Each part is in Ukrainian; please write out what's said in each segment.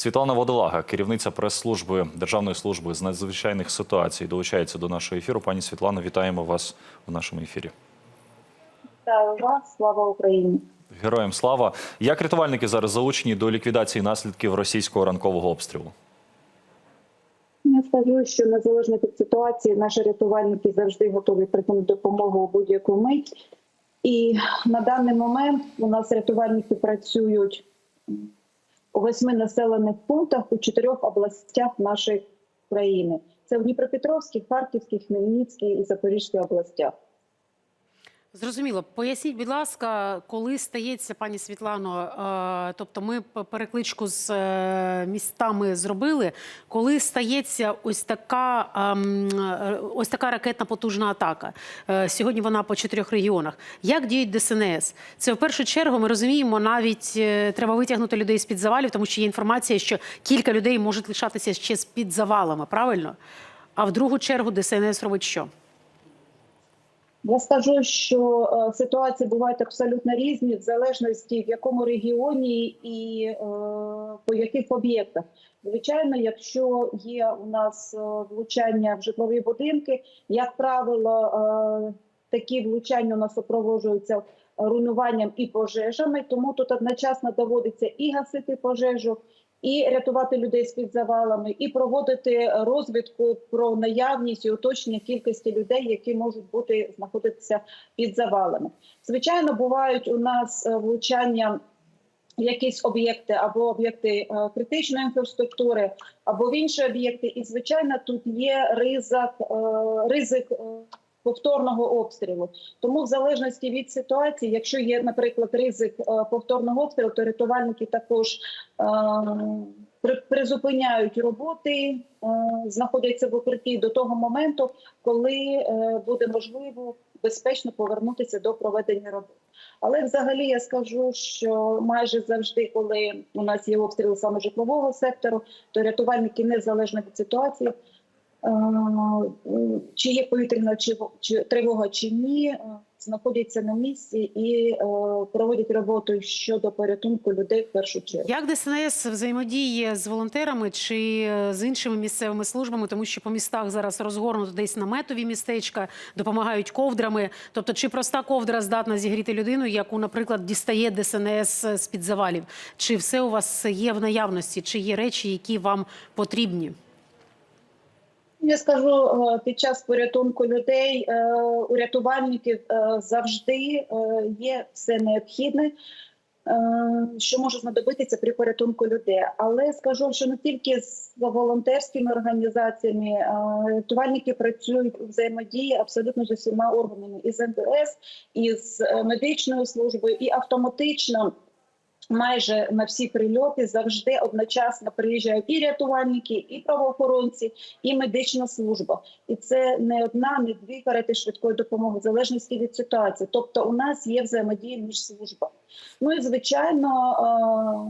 Світлана Водолага, керівниця прес-служби Державної служби з надзвичайних ситуацій, долучається до нашого ефіру. Пані Світлано, вітаємо вас у нашому ефірі. Вітаю вас, слава Україні. Героям слава. Як рятувальники зараз залучені до ліквідації наслідків російського ранкового обстрілу? Я скажу, що незалежно від ситуації, наші рятувальники завжди готові прийти допомогу у будь-яку мить. І на даний момент у нас рятувальники працюють восьми населених пунктах у чотирьох областях нашої країни. Це в Дніпропетровській, Харківській, Хмельницькій і Запорізькій областях. Зрозуміло. Поясніть, будь ласка, коли стається, пані Світлано, е, тобто ми перекличку з е, містами зробили, коли стається ось така, ем, е, ось така ракетна потужна атака? Сьогодні вона по чотирьох регіонах. Як діють ДСНС? Це в першу чергу ми розуміємо, навіть треба витягнути людей з-під завалів, тому що є інформація, що кілька людей можуть лишатися ще з-під завалами, правильно? А в другу чергу ДСНС робить що? Я скажу, що е, ситуації бувають абсолютно різні в залежності в якому регіоні і е, по яких об'єктах. Звичайно, якщо є у нас е, влучання в житлові будинки, як правило, такі влучання у нас супроводжуються руйнуванням і пожежами, тому тут одночасно доводиться і гасити пожежу, і рятувати людей з під завалами, і проводити розвідку про наявність і уточнення кількості людей, які можуть бути знаходитися під завалами. Звичайно, бувають у нас е, влучання. Якісь об'єкти або об'єкти е, критичної інфраструктури, або в інші об'єкти, і звичайно, тут є ризик, е, ризик повторного обстрілу. Тому, в залежності від ситуації, якщо є, наприклад, ризик е, повторного обстрілу, то рятувальники також е, при- призупиняють роботи, е, знаходяться в укритті до того моменту, коли буде можливо безпечно повернутися до проведення роботи. Але взагалі я скажу, що майже завжди, коли у нас є обстріли саме житлового сектору, то рятувальники незалежно від ситуації, чи є повітряна тривога чи ні, е, знаходяться на місці і е, проводять роботу щодо порятунку людей в першу чергу. Як ДСНС взаємодіє з волонтерами чи е, з іншими місцевими службами, тому що по містах зараз розгорнуто десь наметові містечка, допомагають ковдрами. Тобто, чи проста ковдра здатна зігріти людину, яку, наприклад, дістає ДСНС з під завалів? Чи все у вас є в наявності? Чи є речі, які вам потрібні? Я скажу е, під час порятунку людей е, у рятувальників е, завжди є все необхідне, що може знадобитися при порятунку людей. Але скажу, що не тільки з волонтерськими організаціями рятувальники працюють у взаємодії абсолютно з усіма органами із МВС, із е, медичною службою і автоматично. Майже на всі прильоти завжди одночасно приїжджають і рятувальники, і правоохоронці, і медична служба. І це не одна, не дві карети швидкої допомоги, в залежності від ситуації. Тобто, у нас є взаємодія між службами. Ну і звичайно,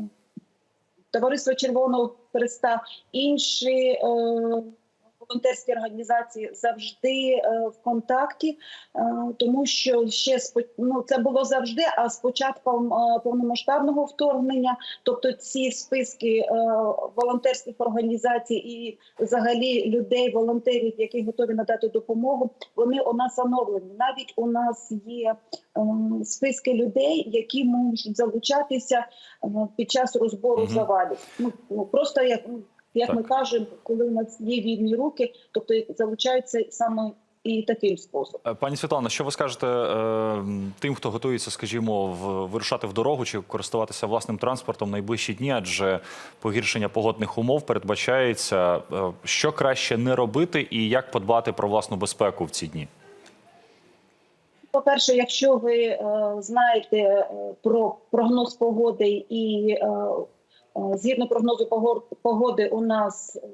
е, товариство Червоного Хреста, інші. Волонтерські організації завжди е, в контакті, е, тому що ще ну, це було завжди. А з початком е, повномасштабного вторгнення, тобто ці списки волонтерських організацій і взагалі людей, волонтерів, які готові надати допомогу, вони у нас оновлені. Навіть у нас є списки людей, які можуть залучатися під час розбору Мгм. завалів. Ну, ну просто як. Як Так. ми кажемо, коли у нас є вільні руки, тобто залучаються саме і таким способом. Е, Пані Світлано, що ви скажете е, тим, хто готується, скажімо, в вирушати в дорогу чи користуватися власним транспортом найближчі дні, адже погіршення погодних умов передбачається. Е, Що краще не робити, і як подбати про власну безпеку в ці дні? По-перше, якщо ви е, знаєте е, про прогноз погоди і е, згідно прогнозу погоди, у нас е,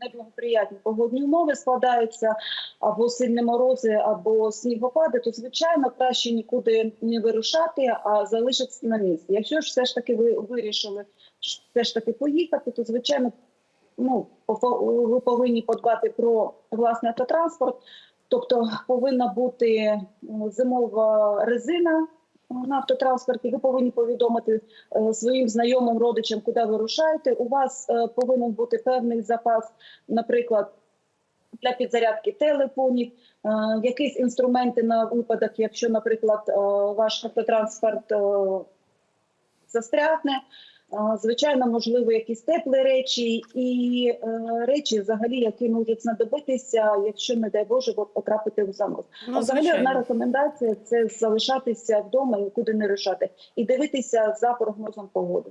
неблагоприятні погодні умови складаються або сильні морози, або снігопади, то звичайно краще нікуди не вирушати, а залишитися на місці. Якщо ж все ж таки ви вирішили все ж таки поїхати, то звичайно ну, ви повинні подбати про власний автотранспорт. Тобто повинна бути зимова резина, на автотранспорті, ви повинні повідомити е, своїм знайомим родичам, куди ви рушаєте. У вас е, повинен бути певний запас, наприклад, для підзарядки телефонів, е, якісь інструменти на випадок, якщо, наприклад, ваш автотранспорт застрягне. Звичайно, можливо, якісь теплі речі і е, речі, взагалі, які можуть знадобитися, якщо, не дай Боже, потрапити в замок. Ну, взагалі звичайно. одна рекомендація це залишатися вдома і куди не рушати, і дивитися за прогнозом погоди.